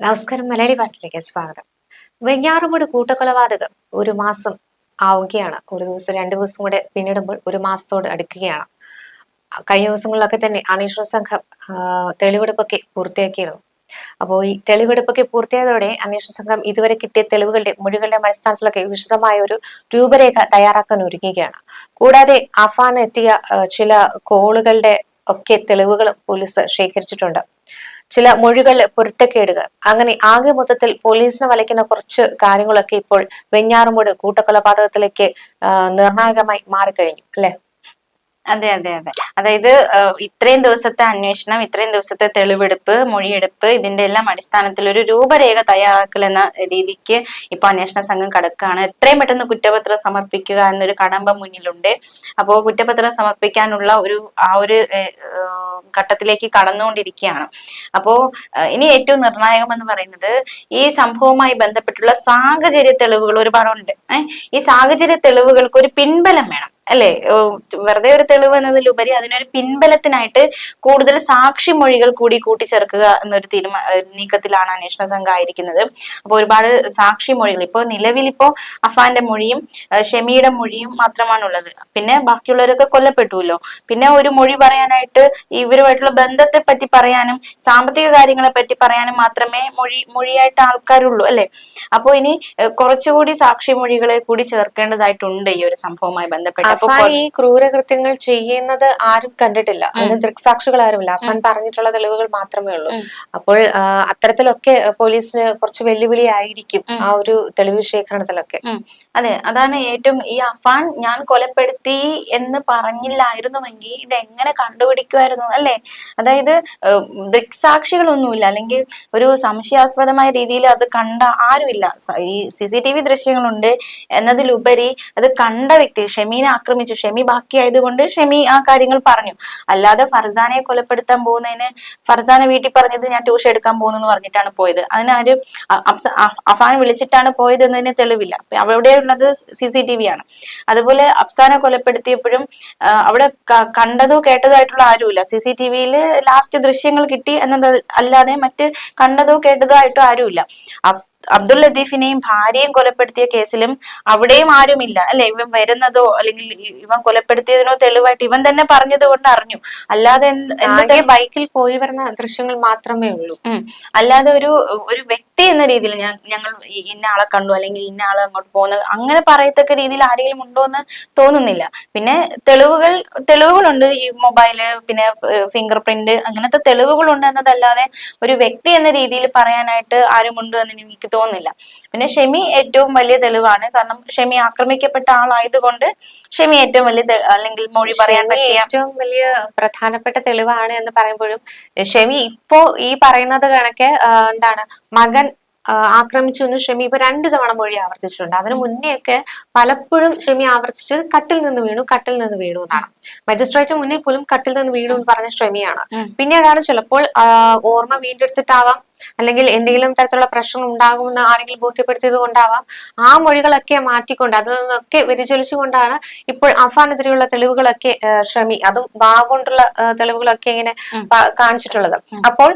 നമസ്കാരം മലയാളി വാർത്തയിലേക്ക് സ്വാഗതം. വെഞ്ഞാറുമൂട് കൂട്ടക്കൊലപാതകം ഒരു മാസം ആവുകയാണ്. ഒരു ദിവസം രണ്ടു ദിവസം കൂടെ പിന്നിടുമ്പോൾ ഒരു മാസത്തോട് അടുക്കുകയാണ്. കഴിഞ്ഞ ദിവസങ്ങളിലൊക്കെ തന്നെ അന്വേഷണ സംഘം തെളിവെടുപ്പൊക്കെ പൂർത്തിയാക്കിയിരുന്നു. അപ്പോൾ ഈ തെളിവെടുപ്പൊക്കെ പൂർത്തിയായതോടെ അന്വേഷണ സംഘം ഇതുവരെ കിട്ടിയ തെളിവുകളുടെ മൊഴികളുടെ അടിസ്ഥാനത്തിലൊക്കെ വിശദമായ ഒരു രൂപരേഖ തയ്യാറാക്കാൻ ഒരുങ്ങുകയാണ്. കൂടാതെ അഫാൻ എത്തിയ ചില കോളുകളുടെ ഒക്കെ തെളിവുകളും പോലീസ് ശേഖരിച്ചിട്ടുണ്ട്. ചില മൊഴികളിൽ പൊരുത്തക്കേടുകൾ. അങ്ങനെ ആകെ മൊത്തത്തിൽ പോലീസിനെ വലയ്ക്കുന്ന കുറച്ച് കാര്യങ്ങളൊക്കെ ഇപ്പോൾ വെഞ്ഞാറുമൂട് കൂട്ടക്കൊലപാതകത്തിലേക്ക് നിർണായകമായി മാറിക്കഴിഞ്ഞു അല്ലെ? അതെ അതെ അതെ. അതായത് ഇത്രയും ദിവസത്തെ അന്വേഷണം ഇത്രയും ദിവസത്തെ തെളിവെടുപ്പ് മൊഴിയെടുപ്പ് ഇതിന്റെ എല്ലാം അടിസ്ഥാനത്തിൽ ഒരു രൂപരേഖ തയ്യാറാക്കൽ എന്ന രീതിക്ക് ഇപ്പൊ അന്വേഷണ സംഘം കടക്കുകയാണ്. എത്രയും പെട്ടെന്ന് കുറ്റപത്രം സമർപ്പിക്കുക എന്നൊരു കടമ്പ മുന്നിലുണ്ട്. അപ്പോൾ കുറ്റപത്രം സമർപ്പിക്കാനുള്ള ഒരു ആ ഒരു ഘട്ടത്തിലേക്ക് കടന്നുകൊണ്ടിരിക്കുകയാണ്. അപ്പോ ഇനി ഏറ്റവും നിർണായകം എന്ന് പറയുന്നത് ഈ സംഭവവുമായി ബന്ധപ്പെട്ടുള്ള സാഹചര്യ തെളിവുകൾ ഒരുപാടുണ്ട്. ഏഹ് ഈ സാഹചര്യ തെളിവുകൾക്ക് ഒരു പിൻബലം വേണം. അല്ലെ? വെറുതെ ഒരു തെളിവ് എന്നതിലുപരി അതിനൊരു പിൻബലത്തിനായിട്ട് കൂടുതൽ സാക്ഷി മൊഴികൾ കൂടി കൂട്ടിച്ചേർക്കുക എന്നൊരു തീരുമാന നീക്കത്തിലാണ് അന്വേഷണ സംഘം ആയിരിക്കുന്നത്. അപ്പോൾ ഒരുപാട് സാക്ഷി മൊഴികൾ. ഇപ്പോൾ നിലവിൽ ഇപ്പോ അഫാന്റെ മൊഴിയും ഷെമിയുടെ മൊഴിയും മാത്രമാണുള്ളത്. പിന്നെ ബാക്കിയുള്ളവരൊക്കെ കൊല്ലപ്പെട്ടുവല്ലോ. പിന്നെ ഒരു മൊഴി പറയാനായിട്ട് ഇവരുമായിട്ടുള്ള ബന്ധത്തെ പറ്റി പറയാനും സാമ്പത്തിക കാര്യങ്ങളെ പറ്റി പറയാനും മാത്രമേ മൊഴി മൊഴിയായിട്ട് ആൾക്കാരുള്ളൂ അല്ലെ? അപ്പോൾ ഇനി കുറച്ചുകൂടി സാക്ഷി മൊഴികളെ കൂടി ചേർക്കേണ്ടതായിട്ടുണ്ട് ഈ ഒരു സംഭവവുമായി ബന്ധപ്പെട്ട്. അഫാൻ ഈ ക്രൂരകൃത്യങ്ങൾ ചെയ്യുന്നത് ആരും കണ്ടിട്ടില്ല. അതിന് ദൃക്സാക്ഷികൾ ആരുമില്ല. അഫാൻ പറഞ്ഞിട്ടുള്ള തെളിവുകൾ മാത്രമേ ഉള്ളൂ. അപ്പോൾ അത്തരത്തിലൊക്കെ പോലീസിന് കുറച്ച് വെല്ലുവിളി ആയിരിക്കും ആ ഒരു തെളിവ് ശേഖരണത്തിലൊക്കെ. അതെ അതാണ് ഏറ്റവും ഈ അഫാൻ ഞാൻ കൊലപ്പെടുത്തി എന്ന് പറഞ്ഞില്ലായിരുന്നുവെങ്കിൽ ഇത് എങ്ങനെ കണ്ടുപിടിക്കുമായിരുന്നു അല്ലെ? അതായത് ദൃക്സാക്ഷികളൊന്നുമില്ല. അല്ലെങ്കിൽ ഒരു സംശയാസ്പദമായ രീതിയിൽ അത് കണ്ട ആരുമില്ല. ഈ സി സി ടി വി ദൃശ്യങ്ങളുണ്ട് എന്നതിലുപരി അത് കണ്ട വ്യക്തി ഷെമീനെ ആക്രമിച്ചു. ഷെമി ബാക്കിയായതുകൊണ്ട് ഷെമി ആ കാര്യങ്ങൾ പറഞ്ഞു. അല്ലാതെ ഫർസാനെ കൊലപ്പെടുത്താൻ പോകുന്നതിന് ഫർസാനെ വീട്ടിൽ പറഞ്ഞത് ഞാൻ ട്യൂഷൻ എടുക്കാൻ പോകുന്നു പറഞ്ഞിട്ടാണ് പോയത്. അതിന് ആര് അഫാൻ വിളിച്ചിട്ടാണ് പോയത് എന്നതിന് തെളിവില്ല അവിടെ ഉള്ളത് സി സി ടി വി ആണ്. അതുപോലെ അഫ്സാനെ കൊലപ്പെടുത്തിയപ്പോഴും അവിടെ കണ്ടതോ കേട്ടതോ ആയിട്ടുള്ള ആരുമില്ല. സി സി ടി വിയിൽ ലാസ്റ്റ് ദൃശ്യങ്ങൾ കിട്ടി എന്നത് അല്ലാതെ മറ്റ് കണ്ടതോ കേട്ടതോ ആയിട്ടോ ആരുമില്ല. അബ്ദുൾ ലത്തീഫിനെയും ഭാര്യയും കൊലപ്പെടുത്തിയ കേസിലും അവിടെയും ആരുമില്ല. അല്ലെ? ഇവൻ വരുന്നതോ അല്ലെങ്കിൽ ഇവൻ കൊലപ്പെടുത്തിയതിനോ തെളിവായിട്ട് ഇവൻ തന്നെ പറഞ്ഞത് കൊണ്ട് അറിഞ്ഞു. അല്ലാതെ എന്ത് ബൈക്കിൽ പോയി വരുന്ന ദൃശ്യങ്ങൾ മാത്രമേ ഉള്ളൂ. അല്ലാതെ ഒരു ഒരു വ്യക്തി എന്ന രീതിയിൽ ഞാൻ ഞങ്ങൾ ഇന്ന ആളെ കണ്ടു അല്ലെങ്കിൽ ഇന്ന ആളെ അങ്ങോട്ട് പോകുന്നത് അങ്ങനെ പറയത്തക്ക രീതിയിൽ ആരെങ്കിലും ഉണ്ടോ എന്ന് തോന്നുന്നില്ല. പിന്നെ തെളിവുകൾ തെളിവുകളുണ്ട്. ഈ മൊബൈൽ പിന്നെ ഫിംഗർ പ്രിന്റ് അങ്ങനത്തെ തെളിവുകളുണ്ട് എന്നതല്ലാതെ ഒരു വ്യക്തി എന്ന രീതിയിൽ പറയാനായിട്ട് ആരുമുണ്ട് എന്ന് എനിക്ക് തോന്നുന്നില്ല. പിന്നെ ഷെമി ഏറ്റവും വലിയ തെളിവാണ്. കാരണം ഷെമി ആക്രമിക്കപ്പെട്ട ആളായതുകൊണ്ട് ഷെമി ഏറ്റവും വലിയ അല്ലെങ്കിൽ മൊഴി പറയാൻ പറ്റിയ ഏറ്റവും വലിയ പ്രധാനപ്പെട്ട തെളിവാണ് എന്ന് പറയുമ്പോഴും ഷെമി ഇപ്പോ ഈ പറയുന്നത് കണക്കെ എന്താണ് മകൻ ആക്രമിച്ചു എന്ന് ഷെമി ഇപ്പൊ രണ്ടു തവണ മൊഴി ആവർത്തിച്ചിട്ടുണ്ട്. അതിനു മുന്നേ ഒക്കെ പലപ്പോഴും ഷെമി ആവർത്തിച്ച് കട്ടിൽ നിന്ന് വീണു കട്ടിൽ നിന്ന് വീണു എന്നാണ്. മജിസ്ട്രേറ്റ് മുന്നിൽ പോലും കട്ടിൽ നിന്ന് വീണു എന്ന് പറഞ്ഞ ഷെമിയാണ്. പിന്നീടാണ് ചിലപ്പോൾ ഓർമ്മ വീണ്ടെടുത്തിട്ടാവാം അല്ലെങ്കിൽ എന്തെങ്കിലും തരത്തിലുള്ള പ്രശ്നം ഉണ്ടാകുമെന്ന് ആരെങ്കിലും ബോധ്യപ്പെടുത്തിയത് കൊണ്ടാവാം. ആ മൊഴികളൊക്കെ മാറ്റിക്കൊണ്ട് അതിൽ നിന്നൊക്കെ വ്യതിചലിച്ചുകൊണ്ടാണ് ഇപ്പോൾ അഫാനെതിരെയുള്ള തെളിവുകളൊക്കെ ശ്രമി ഷമി അതും വാ കൊണ്ടുള്ള തെളിവുകളൊക്കെ ഇങ്ങനെ കാണിച്ചിട്ടുള്ളത്. അപ്പോൾ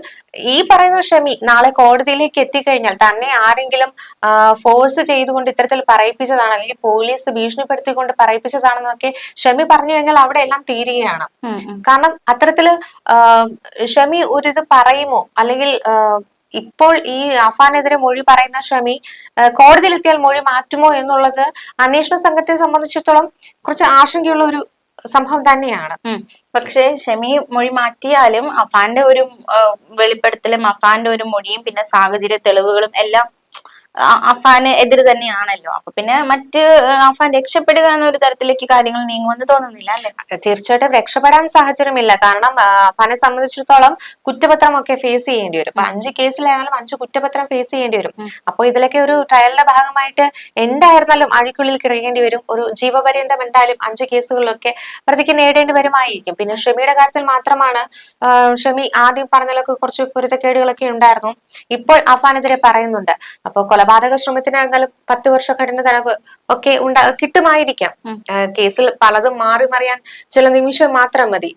ഈ പറയുന്ന ഷമി നാളെ കോടതിയിലേക്ക് എത്തിക്കഴിഞ്ഞാൽ തന്നെ ആരെങ്കിലും ഫോഴ്സ് ചെയ്തുകൊണ്ട് ഇത്തരത്തിൽ പറയിപ്പിച്ചതാണ് അല്ലെങ്കിൽ പോലീസ് ഭീഷണിപ്പെടുത്തിക്കൊണ്ട് പറയിപ്പിച്ചതാണെന്നൊക്കെ ഷമി പറഞ്ഞു കഴിഞ്ഞാൽ അവിടെ എല്ലാം തീരുകയാണ്. കാരണം അത്തരത്തിൽ ഷമി ഒരിത് പറയുമോ? അല്ലെങ്കിൽ ഇപ്പോൾ ഈ അഫാനെതിരെ മൊഴി പറയുന്ന ഷമി കോടതിയിലെത്തിയാൽ മൊഴി മാറ്റുമോ എന്നുള്ളത് അന്വേഷണ സംഘത്തെ സംബന്ധിച്ചിടത്തോളം കുറച്ച് ആശങ്കയുള്ള ഒരു സംഭവം തന്നെയാണ്. പക്ഷേ ഷമി മൊഴി മാറ്റിയാലും അഫാന്റെ ഒരു വെളിപ്പെടുത്തലും അഫാന്റെ ഒരു മൊഴിയും പിന്നെ സാഹചര്യ തെളിവുകളും എല്ലാം അഫാന് എതിര് തന്നെയാണല്ലോ. അപ്പൊ പിന്നെ മറ്റ് അഫാൻ രക്ഷപ്പെടുക എന്നൊരു തരത്തിലേക്ക് കാര്യങ്ങൾ നീങ്ങുമെന്ന് തോന്നുന്നില്ല അല്ലെ? തീർച്ചയായിട്ടും രക്ഷപ്പെടാൻ സാഹചര്യമില്ല. കാരണം അഫാനെ സംബന്ധിച്ചിടത്തോളം കുറ്റപത്രമൊക്കെ ഫേസ് ചെയ്യേണ്ടി വരും. അപ്പൊ അഞ്ച് കേസിലായാലും അഞ്ച് കുറ്റപത്രം ഫേസ് ചെയ്യേണ്ടി വരും. അപ്പോൾ ഇതിലൊക്കെ ഒരു ട്രയലിന്റെ ഭാഗമായിട്ട് എന്തായിരുന്നാലും അഴിക്കുള്ളിൽ കിടക്കേണ്ടി വരും. ഒരു ജീവപര്യന്തം എന്തായാലും അഞ്ച് കേസുകളിലൊക്കെ പ്രതിക്ക് നേടേണ്ടി വരുമായിരിക്കും. പിന്നെ ഷമിയുടെ കാര്യത്തിൽ മാത്രമാണ് ഷമി ആദ്യം പറഞ്ഞതിലൊക്കെ കുറച്ച് പൊരുത്തക്കേടുകളൊക്കെ ഉണ്ടായിരുന്നു. ഇപ്പോൾ അഫാനെതിരെ പറയുന്നുണ്ട്. അപ്പോൾ കൊലപാതക ശ്രമത്തിനായിരുന്നാലും പത്ത് വർഷ കഠിന തടവ് ഒക്കെ ഉണ്ടാ കിട്ടുമായിരിക്കാം. കേസിൽ പലതും മാറി മറിയാൻ ചില നിമിഷം മാത്രം മതി.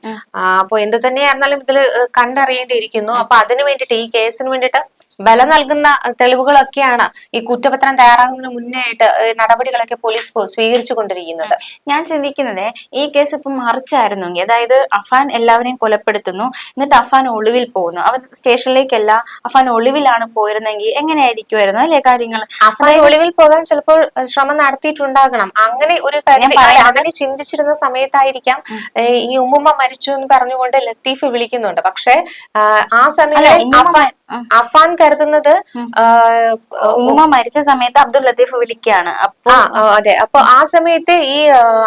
അപ്പൊ എന്ത് തന്നെയായിരുന്നാലും ഇതിൽ കണ്ടറിയേണ്ടിയിരിക്കുന്നു. അപ്പൊ അതിനു വേണ്ടിയിട്ട് ഈ കേസിന് വേണ്ടിയിട്ട് ബലം നൽകുന്ന തെളിവുകളൊക്കെയാണ് ഈ കുറ്റപത്രം തയ്യാറാകുന്നതിന് മുന്നേ ആയിട്ട് നടപടികളൊക്കെ പോലീസ് സ്വീകരിച്ചു കൊണ്ടിരിക്കുന്നത് ഞാൻ ചിന്തിക്കുന്നത് ഈ കേസ് ഇപ്പം മറിച്ചായിരുന്നെങ്കിൽ അതായത് അഫാൻ എല്ലാവരെയും കൊലപ്പെടുത്തുന്നു. എന്നിട്ട് അഫാൻ ഒളിവിൽ പോകുന്നു. അവൻ സ്റ്റേഷനിലേക്കല്ല അഫാൻ ഒളിവിലാണ് പോയിരുന്നെങ്കിൽ എങ്ങനെയായിരിക്കുമായിരുന്നു അല്ലെ കാര്യങ്ങൾ? അഫാൻ ഒളിവിൽ പോകാൻ ചിലപ്പോൾ ശ്രമം നടത്തിയിട്ടുണ്ടാകണം. അങ്ങനെ ഒരു അങ്ങനെ ചിന്തിച്ചിരുന്ന സമയത്തായിരിക്കാം ഈ ഉമ്മുമ്മ മരിച്ചു എന്ന് പറഞ്ഞുകൊണ്ട് ലത്തീഫ് വിളിക്കുന്നുണ്ട്. പക്ഷെ ആ സമയം സമയത്ത് അഫാൻ. അഫാൻ കരുതുന്നത് ഉമ്മ മരിച്ച സമയത്ത് അബ്ദുൾ ലത്തീഫ് വിളിക്കാണ് അപ്പൊ അതെ. അപ്പൊ ആ സമയത്ത് ഈ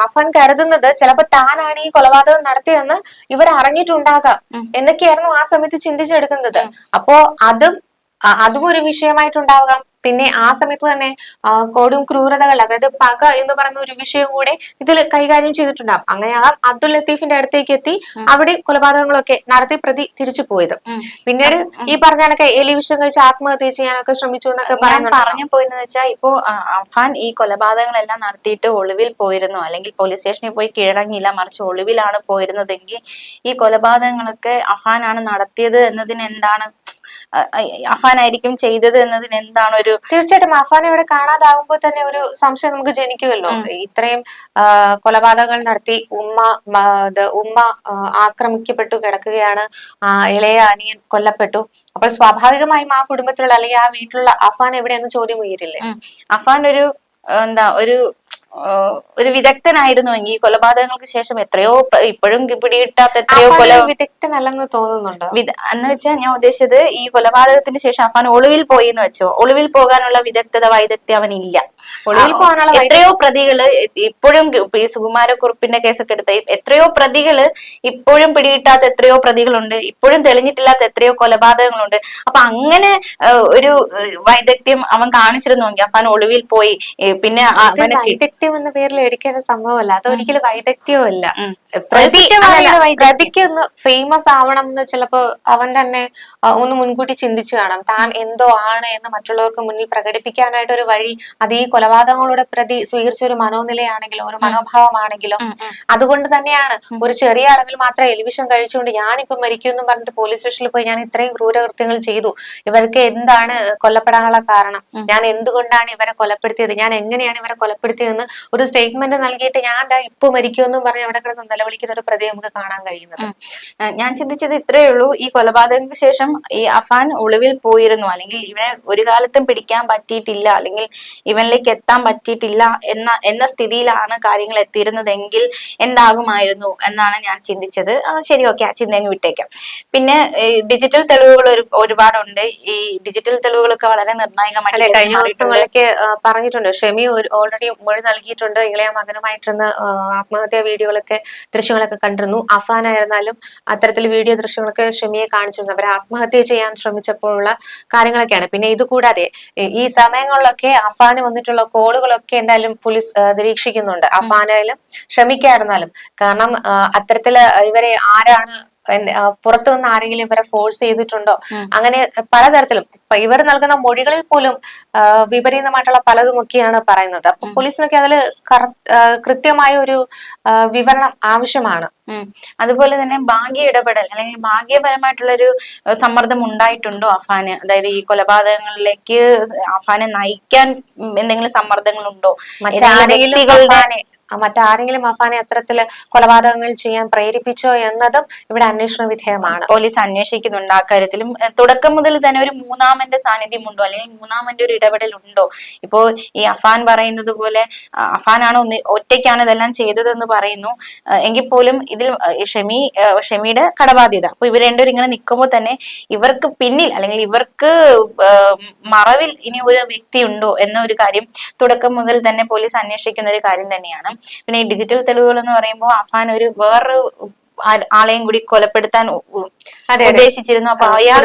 അഫാൻ കരുതുന്നത് ചിലപ്പോ താനാണ് ഈ കൊലപാതകം നടത്തിയെന്ന് ഇവർ അറിഞ്ഞിട്ടുണ്ടാകാം. എന്നൊക്കെയായിരുന്നു ആ സമയത്ത് ചിന്തിച്ചെടുക്കുന്നത്. അപ്പോ അതും അതും ഒരു വിഷയമായിട്ടുണ്ടാകാം. പിന്നെ ആ സമയത്ത് തന്നെ കോടും ക്രൂരതകൾ അതായത് പക എന്ന് പറയുന്ന ഒരു വിഷയം കൂടെ ഇതിൽ കൈകാര്യം ചെയ്തിട്ടുണ്ടാകും അങ്ങനെയാകാം അബ്ദുൽ ലത്തീഫിന്റെ അടുത്തേക്ക് എത്തി അവിടെ കൊലപാതകങ്ങളൊക്കെ നടത്തി പ്രതി തിരിച്ചു പോയത്. പിന്നീട് ഈ പറഞ്ഞ കണക്കെ എലി വിഷം കഴിച്ച് ആത്മഹത്യ ചെയ്യാനൊക്കെ ശ്രമിച്ചു എന്നൊക്കെ പറഞ്ഞു പോയെന്ന് വെച്ചാൽ ഇപ്പോ അഫാൻ ഈ കൊലപാതകങ്ങളെല്ലാം നടത്തിയിട്ട് ഒളിവിൽ പോയിരുന്നു. അല്ലെങ്കിൽ പോലീസ് സ്റ്റേഷനിൽ പോയി കീഴടങ്ങിയില്ല മറിച്ച് ഒളിവിലാണ് പോയിരുന്നതെങ്കിൽ ഈ കൊലപാതകങ്ങളൊക്കെ അഫാനാണ് നടത്തിയത് എന്നതിന് എന്താണ് അഫാനായിരിക്കും ചെയ്തത് എന്നതിന് എന്താണ് ഒരു തീർച്ചയായിട്ടും അഫാൻ ഇവിടെ കാണാതാകുമ്പോൾ തന്നെ ഒരു സംശയം നമുക്ക് ജനിക്കുമല്ലോ. ഇത്രയും കൊലപാതകങ്ങൾ നടത്തി ഉമ്മ ഉമ്മ ആക്രമിക്കപ്പെട്ടു കിടക്കുകയാണ്. ആ ഇളയ അനിയൻ കൊല്ലപ്പെട്ടു. അപ്പോൾ സ്വാഭാവികമായും ആ കുടുംബത്തിലുള്ള അല്ലെങ്കിൽ ആ വീട്ടിലുള്ള അഫാൻ എവിടെയെന്ന് ചോദ്യം ഉയരില്ലേ? അഫാൻ ഒരു എന്താ ഒരു ഒരു വിദഗ്ധനായിരുന്നുവെങ്കിൽ കൊലപാതകങ്ങൾക്ക് ശേഷം എത്രയോ ഇപ്പോഴും പിടികിട്ടാത്ത എത്രയോ കൊല വിദഗ്ധനല്ലെന്ന് തോന്നുന്നുണ്ടോ? എന്ന് വെച്ചാൽ ഞാൻ ഉദ്ദേശിച്ചത് ഈ കൊലപാതകത്തിന് ശേഷം അഫാൻ ഒളിവിൽ പോയി എന്ന് വെച്ചോ. ഒളിവിൽ പോകാനുള്ള വിദഗ്ധത വൈദഗ്ധ്യം അവനില്ല. എത്രയോ പ്രതികൾ ഇപ്പോഴും ഈ സുകുമാരക്കുറുപ്പിന്റെ കേസൊക്കെ എടുത്ത എത്രയോ പ്രതികൾ ഇപ്പോഴും പിടികിട്ടാത്ത എത്രയോ പ്രതികളുണ്ട്. ഇപ്പോഴും തെളിഞ്ഞിട്ടില്ലാത്ത എത്രയോ കൊലപാതകങ്ങളുണ്ട്. അപ്പൊ അങ്ങനെ ഒരു വൈദഗ്ധ്യം അവൻ കാണിച്ചിരുന്നുവെങ്കിൽ അഫാൻ ഒളിവിൽ പോയി. പിന്നെ വൈദഗ്ധ്യം എന്ന പേരിൽ എടുക്കേണ്ട സംഭവമല്ല. അത് ഒരിക്കലും വൈദഗ്ധ്യവും അല്ല ഉം. പ്രതി വൈദഗ്ധ്യമാണ് അല്ലല്ല, വൈദഗ്ധ്യം. പ്രതിക്ക് ഒന്ന് ഫേമസ് ആവണം എന്ന് ചിലപ്പോ അവൻ തന്നെ ഒന്ന് മുൻകൂട്ടി ചിന്തിച്ചു കാണാം. താൻ എന്തോ ആണ് എന്ന് മറ്റുള്ളവർക്ക് മുന്നിൽ പ്രകടിപ്പിക്കാനായിട്ട് ഒരു വഴി അത് ഈ കൊലപാതകങ്ങളുടെ പ്രതി സ്വീകരിച്ച ഒരു മനോനിലയാണെങ്കിലോ ഒരു മനോഭാവമാണെങ്കിലോ. അതുകൊണ്ട് തന്നെയാണ് ഒരു ചെറിയ അളവിൽ മാത്രം എലിവിഷൻ കഴിച്ചുകൊണ്ട് ഞാനിപ്പോ മരിക്കും എന്ന് പറഞ്ഞിട്ട് പോലീസ് സ്റ്റേഷനിൽ പോയി ഞാൻ ഇത്രയും ക്രൂരകൃത്യങ്ങൾ ചെയ്തു. ഇവർക്ക് എന്താണ് കൊല്ലപ്പെടാനുള്ള കാരണം? ഞാൻ എന്തുകൊണ്ടാണ് ഇവരെ കൊലപ്പെടുത്തിയത്? ഞാൻ എങ്ങനെയാണ് ഇവരെ കൊലപ്പെടുത്തിയതെന്ന് ഒരു സ്റ്റേറ്റ്മെന്റ് നൽകിയിട്ട് ഞാൻ ഇപ്പൊ മരിക്കുമെന്നും പറഞ്ഞ് അവിടെ കിടന്ന് നിലവിളിക്കുന്ന ഒരു പ്രതി നമുക്ക് കാണാൻ കഴിയുന്നത്. ഞാൻ ചിന്തിച്ചത് ഇത്രയേ ഉള്ളൂ. ഈ കൊലപാതകങ്ങൾക്ക് ശേഷം ഈ അഫാൻ ഒളിവിൽ പോയിരുന്നു. അല്ലെങ്കിൽ ഇവനെ ഒരു കാലത്തും പിടിക്കാൻ പറ്റിയിട്ടില്ല. അല്ലെങ്കിൽ ഇവനിലേക്ക് എത്താൻ പറ്റിയിട്ടില്ല എന്ന എന്ന സ്ഥിതിയിലാണ് കാര്യങ്ങൾ എത്തിയിരുന്നതെങ്കിൽ എന്താകുമായിരുന്നു എന്നാണ് ഞാൻ ചിന്തിച്ചത്. ആ ശരി ഓക്കെ ആ ചിന്ത അങ്ങ് വിട്ടേക്കാം. പിന്നെ ഡിജിറ്റൽ തെളിവുകൾ ഒരു ഒരുപാടുണ്ട്. ഈ ഡിജിറ്റൽ തെളിവുകളൊക്കെ വളരെ നിർണായകമായിട്ട് കഴിഞ്ഞ. ദിവസങ്ങളിലൊക്കെ പറഞ്ഞിട്ടുണ്ട്. ഷെമി ഓൾറെഡി മൊഴി നൽകിയിട്ടുണ്ട്. ഇളയ മകനുമായിട്ടിരുന്ന് ആത്മഹത്യാ വീഡിയോകളൊക്കെ ദൃശ്യങ്ങളൊക്കെ കണ്ടിരുന്നു. അഫാൻ ആയിരുന്നാലും അത്തരത്തിൽ വീഡിയോ ദൃശ്യങ്ങളൊക്കെ ഷെമിയെ കാണിച്ചിരുന്നു. അവർ ആത്മഹത്യ ചെയ്യാൻ ശ്രമിച്ചപ്പോഴുള്ള കാര്യങ്ങളൊക്കെയാണ്. പിന്നെ ഇതുകൂടാതെ ഈ- സമയങ്ങളിലൊക്കെ അഫാന് വന്നിട്ടുള്ള കോളുകളൊക്കെ എന്തായാലും പോലീസ് നിരീക്ഷിക്കുന്നുണ്ട്. അഫാനായാലും ഷമിക്കായിരുന്നാലും കാരണം അത്തരത്തിൽ ഇവരെ ആരാണ് പുറത്തുനിന്ന് പുറത്തു നിന്ന് ആരെങ്കിലും ഇവരെ ഫോഴ്സ് ചെയ്തിട്ടുണ്ടോ? അങ്ങനെ പലതരത്തിലും ഇപ്പൊ ഇവർ നൽകുന്ന മൊഴികളിൽ പോലും വിപരീതമായിട്ടുള്ള പലതുമൊക്കെയാണ് പറയുന്നത്. അപ്പൊ പോലീസിനൊക്കെ അതിൽ കൃത്യമായ ഒരു വിവരണം ആവശ്യമാണ്. അതുപോലെ തന്നെ ഭാഗ്യ ഇടപെടൽ അല്ലെങ്കിൽ ഭാഗ്യപരമായിട്ടുള്ള ഒരു സമ്മർദ്ദം ഉണ്ടായിട്ടുണ്ടോ അഫാന്? അതായത് ഈ കൊലപാതകങ്ങളിലേക്ക് അഫാനെ നയിക്കാൻ എന്തെങ്കിലും സമ്മർദ്ദങ്ങൾ ഉണ്ടോ മറ്റാരെങ്കിലും മറ്റാരെങ്കിലും അഫാനെ അത്തരത്തിൽ കൊലപാതകങ്ങൾ ചെയ്യാൻ പ്രേരിപ്പിച്ചോ എന്നതും ഇവിടെ അന്വേഷണ വിധേയമാണ്. പോലീസ് അന്വേഷിക്കുന്നുണ്ട് ആ കാര്യത്തിലും. തുടക്കം മുതൽ തന്നെ ഒരു മൂന്നാമന്റെ സാന്നിധ്യം ഉണ്ടോ അല്ലെങ്കിൽ മൂന്നാമന്റെ ഒരു ഇടപെടൽ ഉണ്ടോ ഇപ്പോ ഈ അഫാൻ പറയുന്നത് പോലെ അഫാനാണ് ഒന്ന് ഒറ്റയ്ക്കാണ് ഇതെല്ലാം ചെയ്തതെന്ന് പറയുന്നു. എങ്കിൽ പോലും ഇതിൽ ഷെമി ഷെമിയുടെ കടബാധ്യത. അപ്പൊ ഇവർ രണ്ടുപേരും ഇങ്ങനെ നിൽക്കുമ്പോൾ തന്നെ ഇവർക്ക് പിന്നിൽ അല്ലെങ്കിൽ ഇവർക്ക് മറവിൽ ഇനി ഒരു വ്യക്തി ഉണ്ടോ എന്ന ഒരു കാര്യം തുടക്കം മുതൽ തന്നെ പോലീസ് അന്വേഷിക്കുന്ന ഒരു കാര്യം തന്നെയാണ്. പിന്നെ ഈ ഡിജിറ്റൽ തെളിവുകൾ എന്ന് പറയുമ്പോൾ അഫാൻ ഒരു വേറൊരു ആളെയും കൂടി കൊലപ്പെടുത്താൻ. ഉദ്ദേശിച്ചിരുന്നു. അപ്പൊ അയാൾ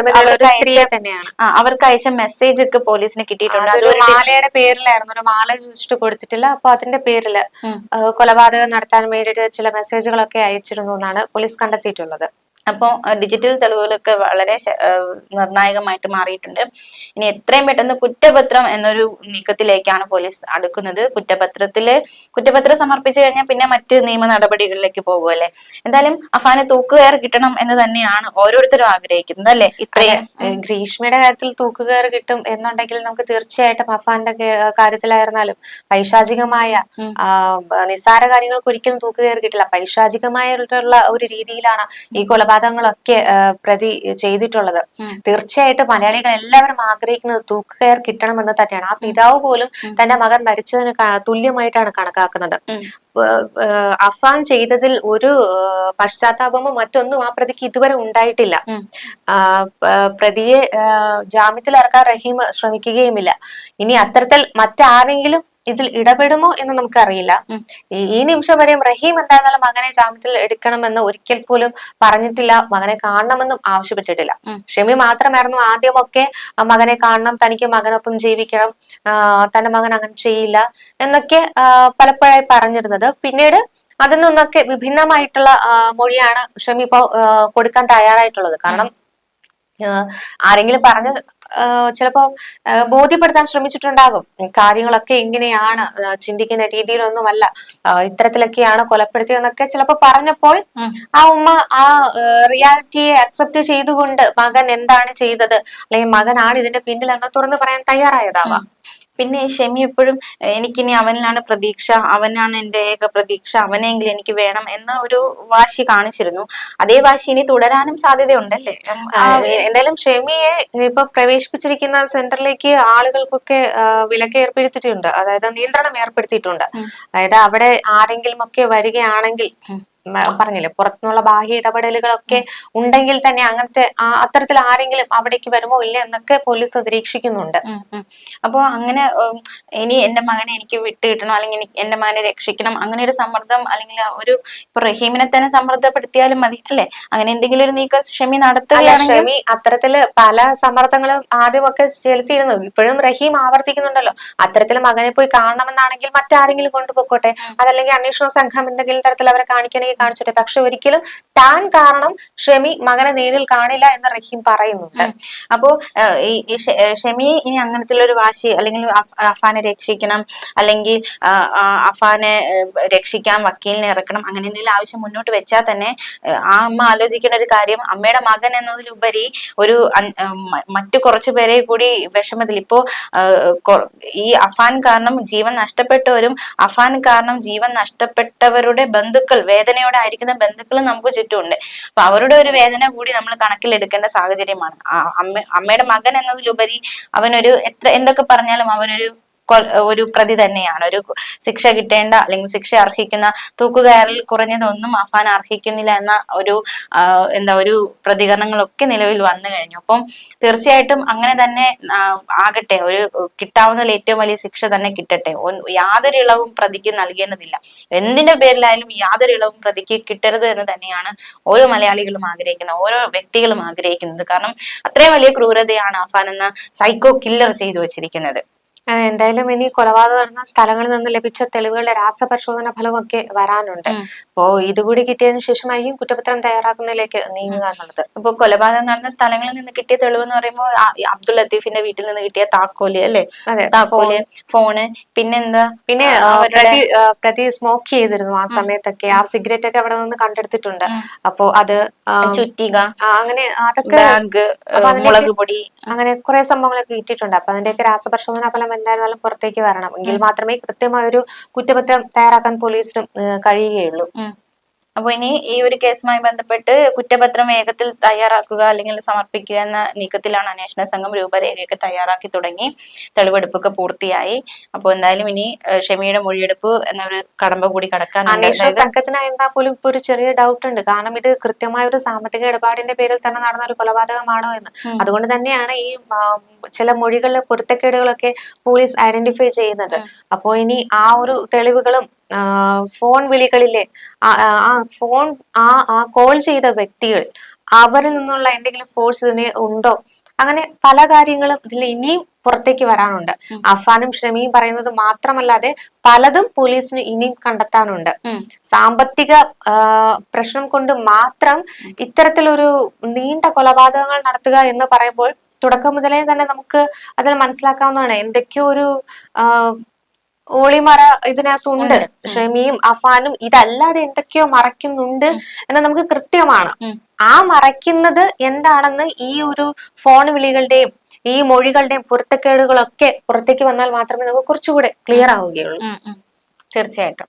അവർക്ക് അയച്ച മെസ്സേജ് ഒക്കെ പോലീസിന് കിട്ടിയിട്ടുണ്ട്. മാലയുടെ പേരിലായിരുന്നു. ഒരു മാല ചോദിച്ചിട്ട് കൊടുത്തിട്ടില്ല. അപ്പൊ അതിന്റെ. ആ, കൊലപാതകം നടത്താൻ വേണ്ടിയിട്ട് ചില മെസ്സേജുകളൊക്കെ അയച്ചിരുന്നു എന്നാണ് പോലീസ് കണ്ടെത്തിയിട്ടുള്ളത്. അപ്പോൾ ഡിജിറ്റൽ തെളിവുകളൊക്കെ വളരെ നിർണായകമായിട്ട് മാറിയിട്ടുണ്ട്. ഇനി എത്രയും പെട്ടെന്ന് കുറ്റപത്രം എന്നൊരു നീക്കത്തിലേക്കാണ് പോലീസ് അടുക്കുന്നത്. കുറ്റപത്രത്തിൽ കുറ്റപത്രം സമർപ്പിച്ചു കഴിഞ്ഞാൽ പിന്നെ മറ്റ് നിയമ നടപടികളിലേക്ക് പോകുമല്ലേ എന്തായാലും അഫാന് തൂക്കുകയർ കിട്ടണം എന്ന് തന്നെയാണ് ഓരോരുത്തരും ആഗ്രഹിക്കുന്നത് അല്ലെ? ഇത്രയും ഗ്രീഷ്മയുടെ കാര്യത്തിൽ തൂക്കുകയർ കിട്ടും എന്നുണ്ടെങ്കിൽ നമുക്ക് തീർച്ചയായിട്ടും അഫാന്റെ കാര്യത്തിലായിരുന്നാലും പൈശാചികമായ. നിസ്സാര കാര്യങ്ങൾക്ക് ഒരിക്കലും തൂക്കുകയർ കിട്ടില്ല. പൈശാചികമായിട്ടുള്ള ഒരു രീതിയിലാണ് ഈ കൊലപാതകങ്ങളൊക്കെ പ്രതി ചെയ്തിട്ടുള്ളത്. തീർച്ചയായിട്ടും മലയാളികൾ എല്ലാവരും ആഗ്രഹിക്കുന്നത് തൂക്കുകയർ കിട്ടണമെന്ന് തന്നെയാണ്. ആ പിതാവ് പോലും തന്റെ മകൻ മരിച്ചതിന് തുല്യമായിട്ടാണ് കണക്കാക്കുന്നത്. അഫാൻ ചെയ്തതിൽ ഒരു പശ്ചാത്താപമോ മറ്റൊന്നും ആ പ്രതിക്ക് ഇതുവരെ ഉണ്ടായിട്ടില്ല. പ്രതിയെ ജാമ്യത്തിൽ ഇറക്കാൻ റഹീം ശ്രമിക്കുകയുമില്ല. ഇനി അത്തരത്തിൽ മറ്റാരെങ്കിലും ഇതിൽ ഇടപെടുമോ എന്ന് നമുക്കറിയില്ല. ഈ നിമിഷം വരെയും റഹീം എന്തായിരുന്നാലും മകനെ ജാമ്യത്തിൽ എടുക്കണമെന്ന് ഒരിക്കൽ പോലും പറഞ്ഞിട്ടില്ല. മകനെ കാണണമെന്നും ആവശ്യപ്പെട്ടിട്ടില്ല. ഷെമി മാത്രമായിരുന്നു ആദ്യമൊക്കെ മകനെ കാണണം തനിക്ക് മകനൊപ്പം ജീവിക്കണം തന്റെ മകൻ അങ്ങനെ ചെയ്യില്ല എന്നൊക്കെ പലപ്പോഴായി പറഞ്ഞിരുന്നത്. പിന്നീട് അതിൽ നിന്നൊക്കെ വിഭിന്നമായിട്ടുള്ള മൊഴിയാണ് ഷമി ഇപ്പോ കൊടുക്കാൻ തയ്യാറായിട്ടുള്ളത്. കാരണം ആരെങ്കിലും പറഞ്ഞ് ചിലപ്പോ ബോധ്യപ്പെടുത്താൻ ശ്രമിച്ചിട്ടുണ്ടാകും. കാര്യങ്ങളൊക്കെ ഇങ്ങനെയാണ് ചിന്തിക്കുന്ന രീതിയിലൊന്നുമല്ല. ഇത്തരത്തിലൊക്കെയാണ് കൊലപ്പെടുത്തിയതെന്നൊക്കെ ചിലപ്പോ പറഞ്ഞപ്പോൾ ആ ഉമ്മ ആ റിയാലിറ്റിയെ അക്സെപ്റ്റ് ചെയ്തുകൊണ്ട് മകൻ എന്താണ് ചെയ്തത്? അല്ലെങ്കിൽ മകനാണ് ഇതിന്റെ പിന്നിൽ എന്ന് തുറന്നു പറയാൻ തയ്യാറായതാവാം. പിന്നെ ഷെമി എപ്പോഴും "ഏഹ് എനിക്കിനി അവനിലാണ് പ്രതീക്ഷ അവനാണ് എന്റെ ഏക പ്രതീക്ഷ അവനെങ്കിലും എനിക്ക് വേണം എന്ന ഒരു വാശി കാണിച്ചിരുന്നു. അതേ വാശി ഇനി തുടരാനും സാധ്യതയുണ്ടല്ലേ? എന്തായാലും ഷെമിയെ ഇപ്പൊ പ്രവേശിപ്പിച്ചിരിക്കുന്ന സെന്ററിലേക്ക് ആളുകൾക്കൊക്കെ വിലക്ക് ഏർപ്പെടുത്തിയിട്ടുണ്ട്. അതായത് നിയന്ത്രണം ഏർപ്പെടുത്തിയിട്ടുണ്ട്. അതായത് അവിടെ ആരെങ്കിലും ഒക്കെ വരികയാണെങ്കിൽ പറഞ്ഞില്ലേ പുറത്തുനിന്നുള്ള ബാഹ്യ ഇടപെടലുകളൊക്കെ ഉണ്ടെങ്കിൽ തന്നെ അങ്ങനത്തെ അത്തരത്തിൽ ആരെങ്കിലും അവിടേക്ക് വരുമോ ഇല്ല എന്നൊക്കെ പോലീസ് നിരീക്ഷിക്കുന്നുണ്ട്. ഉം, ഉം. അപ്പോ അങ്ങനെ ഇനി എന്റെ മകനെ എനിക്ക് വിട്ടുകിട്ടണം അല്ലെങ്കിൽ എന്റെ മകനെ രക്ഷിക്കണം അങ്ങനെ ഒരു സമ്മർദ്ദം അല്ലെങ്കിൽ ഒരു ഇപ്പൊ റഹീമിനെ തന്നെ സമ്മർദ്ദപ്പെടുത്തിയാലും മതി അല്ലെ? അങ്ങനെ എന്തെങ്കിലും ഒരു നീക്ക ക്ഷമി നടത്തുകയാണെങ്കിൽ ഷമി അത്തരത്തിൽ പല സമ്മർദ്ദങ്ങളും ആദ്യമൊക്കെ ചെലുത്തിയിരുന്നു. ഇപ്പോഴും റഹീം ആവർത്തിക്കുന്നുണ്ടല്ലോ. അത്തരത്തിൽ മകനെ പോയി കാണണമെന്നാണെങ്കിൽ മറ്റാരെങ്കിലും കൊണ്ടുപോയിക്കോട്ടെ അതല്ലെങ്കിൽ അന്വേഷണ സംഘം എന്തെങ്കിലും തരത്തിൽ അവരെ കാണിക്കണമെങ്കിൽ കാണിച്ചോട്ടെ. പക്ഷെ ഒരിക്കലും താൻ കാരണം ഷെമി മകനെ നേരിൽ കാണില്ല എന്ന് റഹീം പറയുന്നുണ്ട്. അപ്പോ ഈ ഷെമി ഇനി അങ്ങനത്തെ ഒരു വാശി അല്ലെങ്കിൽ അഫാനെ രക്ഷിക്കണം അല്ലെങ്കിൽ അഫാനെ രക്ഷിക്കാൻ വക്കീലിനെ ഇറക്കണം അങ്ങനെ എന്തെങ്കിലും ആവശ്യം മുന്നോട്ട് വെച്ചാൽ തന്നെ ആ അമ്മ ആലോചിക്കേണ്ട ഒരു കാര്യം അമ്മയുടെ മകൻ എന്നതിലുപരി ഒരു മറ്റു കുറച്ചു പേരെ കൂടി വിഷമത്തിൽ. ഇപ്പോ ഈ അഫാൻ കാരണം ജീവൻ നഷ്ടപ്പെട്ടവരും അഫാൻ കാരണം ജീവൻ നഷ്ടപ്പെട്ടവരുടെ ബന്ധുക്കൾ വേദനയോടെ ആയിരിക്കുന്ന ബന്ധുക്കളും നമുക്ക് ചുറ്റുമുണ്ട്. അപ്പൊ അവരുടെ ഒരു വേദന കൂടി നമ്മൾ കണക്കിലെടുക്കേണ്ട സാഹചര്യമാണ്. അമ്മ അമ്മയുടെ മകൻ എന്നതിലുപരി അവനൊരു എത്ര എന്തൊക്കെ പറഞ്ഞാലും അവനൊരു ഒരു പ്രതി തന്നെയാണ്. ഒരു ശിക്ഷ കിട്ടേണ്ട അല്ലെങ്കിൽ ശിക്ഷ അർഹിക്കുന്ന തൂക്കുകയറിൽ കുറഞ്ഞതൊന്നും അഫാൻ അർഹിക്കുന്നില്ല എന്ന ഒരു എന്താ ഒരു പ്രതികരണങ്ങളൊക്കെ നിലവിൽ വന്നു കഴിഞ്ഞു. അപ്പം തീർച്ചയായിട്ടും അങ്ങനെ തന്നെ ആകട്ടെ ഒരു കിട്ടാവുന്നതിൽ ഏറ്റവും വലിയ ശിക്ഷ തന്നെ കിട്ടട്ടെ. യാതൊരു ഇളവും പ്രതിക്ക് നൽകേണ്ടതില്ല. എന്തിന്റെ പേരിലായാലും യാതൊരു ഇളവും പ്രതിക്ക് കിട്ടരുത് എന്ന് തന്നെയാണ് ഓരോ മലയാളികളും ആഗ്രഹിക്കുന്നത് ഓരോ വ്യക്തികളും ആഗ്രഹിക്കുന്നത്. കാരണം അത്രയും വലിയ ക്രൂരതയാണ് അഫാൻ എന്ന സൈക്കോ കില്ലർ ചെയ്തു വെച്ചിരിക്കുന്നത്. എന്തായാലും ഇനി കൊലപാതകം നടന്ന സ്ഥലങ്ങളിൽ നിന്ന് ലഭിച്ച തെളിവുകളുടെ രാസപരിശോധന ഫലമൊക്കെ വരാനുണ്ട്. അപ്പോ ഇതുകൂടി കിട്ടിയതിനു ശേഷമായിരിക്കും കുറ്റപത്രം തയ്യാറാക്കുന്നതിലേക്ക് നീങ്ങുക എന്നുള്ളത് ഇപ്പൊ കൊലപാതകം നടന്ന സ്ഥലങ്ങളിൽ നിന്ന് കിട്ടിയ തെളിവ് എന്ന് പറയുമ്പോൾ അബ്ദുൾ ലത്തീഫിന്റെ വീട്ടിൽ നിന്ന് കിട്ടിയ താക്കോൽ അല്ലെ? താക്കോൽ ഫോണ് പിന്നെന്താ? പിന്നെ പ്രതി പ്രതി സ്മോക്ക് ചെയ്തിരുന്നു ആ സമയത്തൊക്കെ. ആ സിഗരറ്റ് ഒക്കെ അവിടെ നിന്ന് കണ്ടെടുത്തിട്ടുണ്ട്. അപ്പോ അത് ചുറ്റിക അങ്ങനെ അതൊക്കെ മുളക് പൊടി അങ്ങനെ കുറെ സംഭവങ്ങളൊക്കെ കിട്ടിയിട്ടുണ്ട്. അപ്പൊ അതിന്റെയൊക്കെ രാസപരിശോധന ഫലം എന്തായിരുന്നാലും പുറത്തേക്ക് വരണം. എങ്കിൽ മാത്രമേ കൃത്യമായ ഒരു കുറ്റപത്രം തയ്യാറാക്കാൻ പോലീസിനും കഴിയുകയുള്ളൂ. ഉം. അപ്പൊ ഇനി ഈ ഒരു കേസുമായി ബന്ധപ്പെട്ട് കുറ്റപത്രം വേഗത്തിൽ തയ്യാറാക്കുക അല്ലെങ്കിൽ സമർപ്പിക്കുക എന്ന നീക്കത്തിലാണ് അന്വേഷണ സംഘം രൂപരേഖയൊക്കെ തയ്യാറാക്കി തുടങ്ങി. തെളിവെടുപ്പൊക്കെ പൂർത്തിയായി. അപ്പോൾ എന്തായാലും ഇനി ഷെമിയുടെ മൊഴിയെടുപ്പ് എന്നൊരു കടമ്പ കൂടി കടക്കാൻ അന്വേഷണ സംഘത്തിനായിരുന്നാൽ പോലും ഇപ്പൊ ഒരു ചെറിയ ഡൗട്ട് ഉണ്ട് കാരണം ഇത് കൃത്യമായ ഒരു സാമ്പത്തിക ഇടപാടിന്റെ പേരിൽ തന്നെ നടന്ന ഒരു കൊലപാതകമാണോ എന്ന്. അതുകൊണ്ട് തന്നെയാണ് ഈ ചില മൊഴികളിലെ പൊരുത്തക്കേടുകളൊക്കെ പോലീസ് ഐഡന്റിഫൈ ചെയ്യുന്നത്. അപ്പോൾ ഇനി ആ ഒരു തെളിവുകളും ഫോൺ വിളികളിലെ ആ ഫോൺ ആ ആ കോൾ ചെയ്ത വ്യക്തികൾ അവരിൽ നിന്നുള്ള എന്തെങ്കിലും ഫോഴ്സ് ഇതിന് ഉണ്ടോ? അങ്ങനെ പല കാര്യങ്ങളും ഇതിൽ ഇനിയും പുറത്തേക്ക് വരാനുണ്ട്. അഫാനും ഷമിയും പറയുന്നത് മാത്രമല്ലാതെ പലതും പോലീസിന് ഇനിയും കണ്ടെത്താനുണ്ട്. സാമ്പത്തിക പ്രശ്നം കൊണ്ട് മാത്രം ഇത്തരത്തിലൊരു നീണ്ട കൊലപാതകങ്ങൾ നടത്തുക എന്ന് പറയുമ്പോൾ തുടക്കം മുതലേ തന്നെ നമുക്ക് അതിൽ മനസ്സിലാക്കാവുന്നതാണ്. എന്തൊക്കെയോ ഒരു ഓളിമറ ഇതിനകത്തുണ്ട്. ഷമിയും അഫാനും ഇതല്ലാതെ എന്തൊക്കെയോ മറയ്ക്കുന്നുണ്ട് എന്ന് നമുക്ക് കൃത്യമാണ്. ആ മറയ്ക്കുന്നത് എന്താണെന്ന് ഈ ഒരു ഫോൺ വിളികളുടെയും ഈ മൊഴികളുടെയും പൊരുത്തക്കേടുകളൊക്കെ പുറത്തേക്ക് വന്നാൽ മാത്രമേ നമുക്ക് കുറച്ചുകൂടെ ക്ലിയർ ആവുകയുള്ളൂ. തീർച്ചയായിട്ടും.